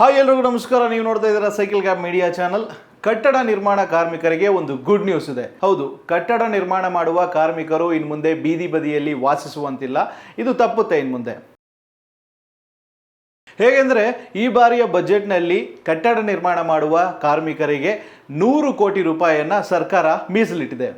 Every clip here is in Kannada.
ಹಾಯ್ ಎಲ್ರಿಗೂ ನಮಸ್ಕಾರ. ನೀವು ನೋಡ್ತಾ ಇದ್ದೀರಾ ಸೈಕಲ್ ಕ್ಯಾಬ್ ಮೀಡಿಯಾ ಚಾನಲ್. ಕಟ್ಟಡ ನಿರ್ಮಾಣ ಕಾರ್ಮಿಕರಿಗೆ ಒಂದು ಗುಡ್ ನ್ಯೂಸ್ ಇದೆ. ಹೌದು, ಕಟ್ಟಡ ನಿರ್ಮಾಣ ಮಾಡುವ ಕಾರ್ಮಿಕರು ಇನ್ನು ಮುಂದೆ ಬೀದಿ ಬದಿಯಲ್ಲಿ ವಾಸಿಸುವಂತಿಲ್ಲ. ಇದು ತಪ್ಪುತ್ತೆ ಇನ್ನು ಮುಂದೆ. ಹೇಗೆಂದರೆ, ಈ ಬಾರಿಯ ಬಜೆಟ್ನಲ್ಲಿ ಕಟ್ಟಡ ನಿರ್ಮಾಣ ಮಾಡುವ ಕಾರ್ಮಿಕರಿಗೆ ನೂರು ಕೋಟಿ ರೂಪಾಯಿಯನ್ನು ಸರ್ಕಾರ ಮೀಸಲಿಟ್ಟಿದೆ.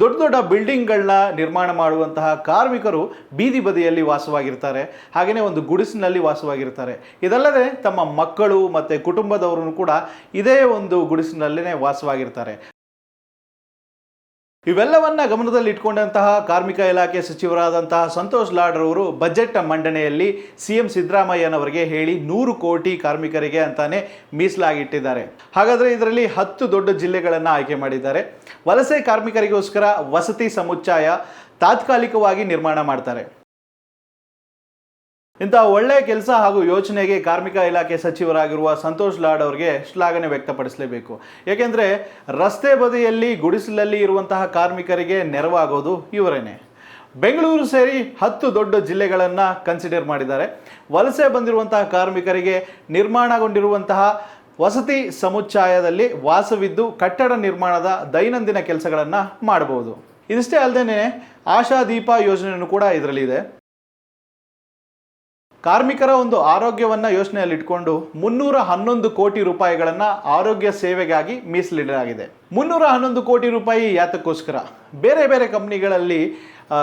ದೊಡ್ಡ ದೊಡ್ಡ ಬಿಲ್ಡಿಂಗ್ಗಳನ್ನ ನಿರ್ಮಾಣ ಮಾಡುವಂತಹ ಕಾರ್ಮಿಕರು ಬೀದಿ ಬದಿಯಲ್ಲಿ ವಾಸವಾಗಿರ್ತಾರೆ ಹಾಗೆಯೇ ಒಂದು ಗುಡಿಸಿನಲ್ಲಿ ವಾಸವಾಗಿರ್ತಾರೆ. ಇದಲ್ಲದೆ ತಮ್ಮ ಮಕ್ಕಳು ಮತ್ತು ಕುಟುಂಬದವರು ಕೂಡ ಇದೇ ಒಂದು ಗುಡಿಸಿನಲ್ಲೇ ವಾಸವಾಗಿರ್ತಾರೆ. ಇವೆಲ್ಲವನ್ನ ಗಮನದಲ್ಲಿ ಇಟ್ಕೊಂಡಂತಹ ಕಾರ್ಮಿಕ ಇಲಾಖೆ ಸಚಿವರಾದಂತಹ ಸಂತೋಷ್ ಲಾಡ್ ರವರು ಬಜೆಟ್ ಮಂಡನೆಯಲ್ಲಿ ಸಿ ಎಂ ಸಿದ್ದರಾಮಯ್ಯನವರಿಗೆ ಹೇಳಿ ನೂರು ಕೋಟಿ ಕಾರ್ಮಿಕರಿಗೆ ಅಂತಾನೆ ಮೀಸಲಾಗಿಟ್ಟಿದ್ದಾರೆ. ಹಾಗಾದರೆ ಇದರಲ್ಲಿ ಹತ್ತು ದೊಡ್ಡ ಜಿಲ್ಲೆಗಳನ್ನು ಆಯ್ಕೆ ಮಾಡಿದ್ದಾರೆ. ವಲಸೆ ಕಾರ್ಮಿಕರಿಗೋಸ್ಕರ ವಸತಿ ಸಮುಚ್ಚಯ ತಾತ್ಕಾಲಿಕವಾಗಿ ನಿರ್ಮಾಣ ಮಾಡ್ತಾರೆ. ಇಂತಹ ಒಳ್ಳೆಯ ಕೆಲಸ ಹಾಗೂ ಯೋಚನೆಗೆ ಕಾರ್ಮಿಕ ಇಲಾಖೆ ಸಚಿವರಾಗಿರುವ ಸಂತೋಷ್ ಲಾಡ್ ಅವರಿಗೆ ಶ್ಲಾಘನೆ ವ್ಯಕ್ತಪಡಿಸಲೇಬೇಕು. ಏಕೆಂದರೆ ರಸ್ತೆ ಬದಿಯಲ್ಲಿ ಗುಡಿಸಲಲ್ಲಿ ಇರುವಂತಹ ಕಾರ್ಮಿಕರಿಗೆ ನೆರವಾಗೋದು ಇವರೇನೆ. ಬೆಂಗಳೂರು ಸೇರಿ ಹತ್ತು ದೊಡ್ಡ ಜಿಲ್ಲೆಗಳನ್ನು ಕನ್ಸಿಡರ್ ಮಾಡಿದ್ದಾರೆ. ವಲಸೆ ಬಂದಿರುವಂತಹ ಕಾರ್ಮಿಕರಿಗೆ ನಿರ್ಮಾಣಗೊಂಡಿರುವಂತಹ ವಸತಿ ಸಮುಚ್ಚಯದಲ್ಲಿ ವಾಸವಿದ್ದು ಕಟ್ಟಡ ನಿರ್ಮಾಣದ ದೈನಂದಿನ ಕೆಲಸಗಳನ್ನು ಮಾಡಬಹುದು. ಇದಿಷ್ಟೇ ಅಲ್ಲದೆ ಆಶಾದೀಪ ಯೋಜನೆಯನ್ನು ಕೂಡ ಇದರಲ್ಲಿದೆ. ಕಾರ್ಮಿಕರ ಒಂದು ಆರೋಗ್ಯವನ್ನು ಯೋಚನೆಯಲ್ಲಿ ಇಟ್ಕೊಂಡು ಮುನ್ನೂರ ಹನ್ನೊಂದು ಕೋಟಿ ರೂಪಾಯಿಗಳನ್ನು ಆರೋಗ್ಯ ಸೇವೆಗಾಗಿ ಮೀಸಲಿಡಲಾಗಿದೆ. ಮುನ್ನೂರ ಹನ್ನೊಂದು ಕೋಟಿ ರೂಪಾಯಿ ಯಾತಕ್ಕೋಸ್ಕರ ಬೇರೆ ಬೇರೆ ಕಂಪ್ನಿಗಳಲ್ಲಿ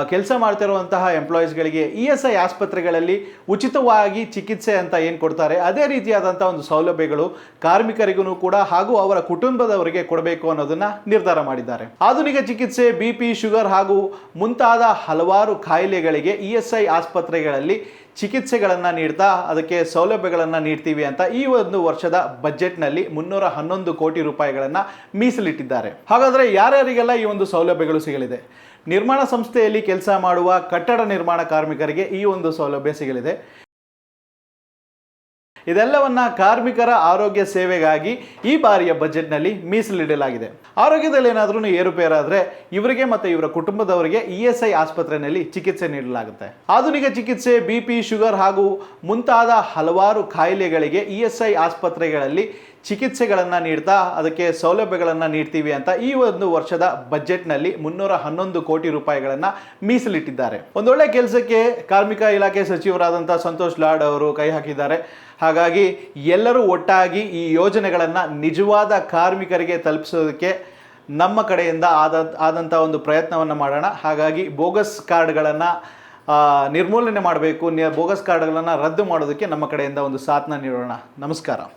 ಕೆಲಸ ಮಾಡ್ತಿರುವಂತಹ ಎಂಪ್ಲಾಯೀಸ್ಗಳಿಗೆ ಇ ಎಸ್ ಐ ಆಸ್ಪತ್ರೆಗಳಲ್ಲಿ ಉಚಿತವಾಗಿ ಚಿಕಿತ್ಸೆ ಅಂತ ಏನು ಕೊಡ್ತಾರೆ, ಅದೇ ರೀತಿಯಾದಂಥ ಒಂದು ಸೌಲಭ್ಯಗಳು ಕಾರ್ಮಿಕರಿಗೂ ಕೂಡ ಹಾಗೂ ಅವರ ಕುಟುಂಬದವರಿಗೆ ಕೊಡಬೇಕು ಅನ್ನೋದನ್ನು ನಿರ್ಧಾರ ಮಾಡಿದ್ದಾರೆ. ಆಧುನಿಕ ಚಿಕಿತ್ಸೆ, ಬಿ ಪಿ, ಶುಗರ್ ಹಾಗೂ ಮುಂತಾದ ಹಲವಾರು ಕಾಯಿಲೆಗಳಿಗೆ ಇ ಎಸ್ ಐ ಆಸ್ಪತ್ರೆಗಳಲ್ಲಿ ಚಿಕಿತ್ಸೆಗಳನ್ನು ನೀಡ್ತಾ ಅದಕ್ಕೆ ಸೌಲಭ್ಯಗಳನ್ನು ನೀಡ್ತೀವಿ ಅಂತ ಈ ಒಂದು ವರ್ಷದ ಬಜೆಟ್ನಲ್ಲಿ ಮುನ್ನೂರ ಹನ್ನೊಂದು ಕೋಟಿ ರೂಪಾಯಿಗಳನ್ನು ಮೀಸಲಿಟ್ಟಿದ್ದಾರೆ. ಹಾಗಾದರೆ ಯಾರ್ಯಾರಿಗೆಲ್ಲ ಈ ಒಂದು ಸೌಲಭ್ಯಗಳು ಸಿಗಲಿದೆ? ನಿರ್ಮಾಣ ಸಂಸ್ಥೆಯಲ್ಲಿ ಕೆಲಸ ಮಾಡುವ ಕಟ್ಟಡ ನಿರ್ಮಾಣ ಕಾರ್ಮಿಕರಿಗೆ ಈ ಒಂದು ಸೌಲಭ್ಯ ಸಿಗಲಿದೆ. ಇದೆಲ್ಲವನ್ನ ಕಾರ್ಮಿಕರ ಆರೋಗ್ಯ ಸೇವೆಗಾಗಿ ಈ ಬಾರಿಯ ಬಜೆಟ್ನಲ್ಲಿ ಮೀಸಲಿಡಲಾಗಿದೆ. ಆರೋಗ್ಯದಲ್ಲಿ ಏನಾದ್ರೂ ಏರುಪೇರಾದರೆ ಇವರಿಗೆ ಮತ್ತು ಇವರ ಕುಟುಂಬದವರಿಗೆ ಇ ಎಸ್ ಐ ಆಸ್ಪತ್ರೆಯಲ್ಲಿ ಚಿಕಿತ್ಸೆ ನೀಡಲಾಗುತ್ತೆ. ಆಧುನಿಕ ಚಿಕಿತ್ಸೆ, ಬಿ ಪಿ, ಶುಗರ್ ಹಾಗೂ ಮುಂತಾದ ಹಲವಾರು ಕಾಯಿಲೆಗಳಿಗೆ ಇ ಎಸ್ ಐ ಆಸ್ಪತ್ರೆಗಳಲ್ಲಿ ಚಿಕಿತ್ಸೆಗಳನ್ನು ನೀಡ್ತಾ ಅದಕ್ಕೆ ಸೌಲಭ್ಯಗಳನ್ನು ನೀಡ್ತೀವಿ ಅಂತ ಈ ಒಂದು ವರ್ಷದ ಬಜೆಟ್ನಲ್ಲಿ ಮುನ್ನೂರ ಹನ್ನೊಂದು ಕೋಟಿ ರೂಪಾಯಿಗಳನ್ನು ಮೀಸಲಿಟ್ಟಿದ್ದಾರೆ. ಒಂದೊಳ್ಳೆ ಕೆಲಸಕ್ಕೆ ಕಾರ್ಮಿಕ ಇಲಾಖೆ ಸಚಿವರಾದಂಥ ಸಂತೋಷ್ ಲಾಡ್ ಅವರು ಕೈ ಹಾಕಿದ್ದಾರೆ. ಹಾಗಾಗಿ ಎಲ್ಲರೂ ಒಟ್ಟಾಗಿ ಈ ಯೋಜನೆಗಳನ್ನು ನಿಜವಾದ ಕಾರ್ಮಿಕರಿಗೆ ತಲುಪಿಸೋದಕ್ಕೆ ನಮ್ಮ ಕಡೆಯಿಂದ ಆದ ಆದಂಥ ಒಂದು ಪ್ರಯತ್ನವನ್ನು ಮಾಡೋಣ. ಹಾಗಾಗಿ ಬೋಗಸ್ ಕಾರ್ಡ್ಗಳನ್ನು ನಿರ್ಮೂಲನೆ ಮಾಡಬೇಕು ಬೋಗಸ್ ಕಾರ್ಡ್ಗಳನ್ನು ರದ್ದು ಮಾಡೋದಕ್ಕೆ ನಮ್ಮ ಕಡೆಯಿಂದ ಒಂದು ಸಾಥನ ನೀಡೋಣ. ನಮಸ್ಕಾರ.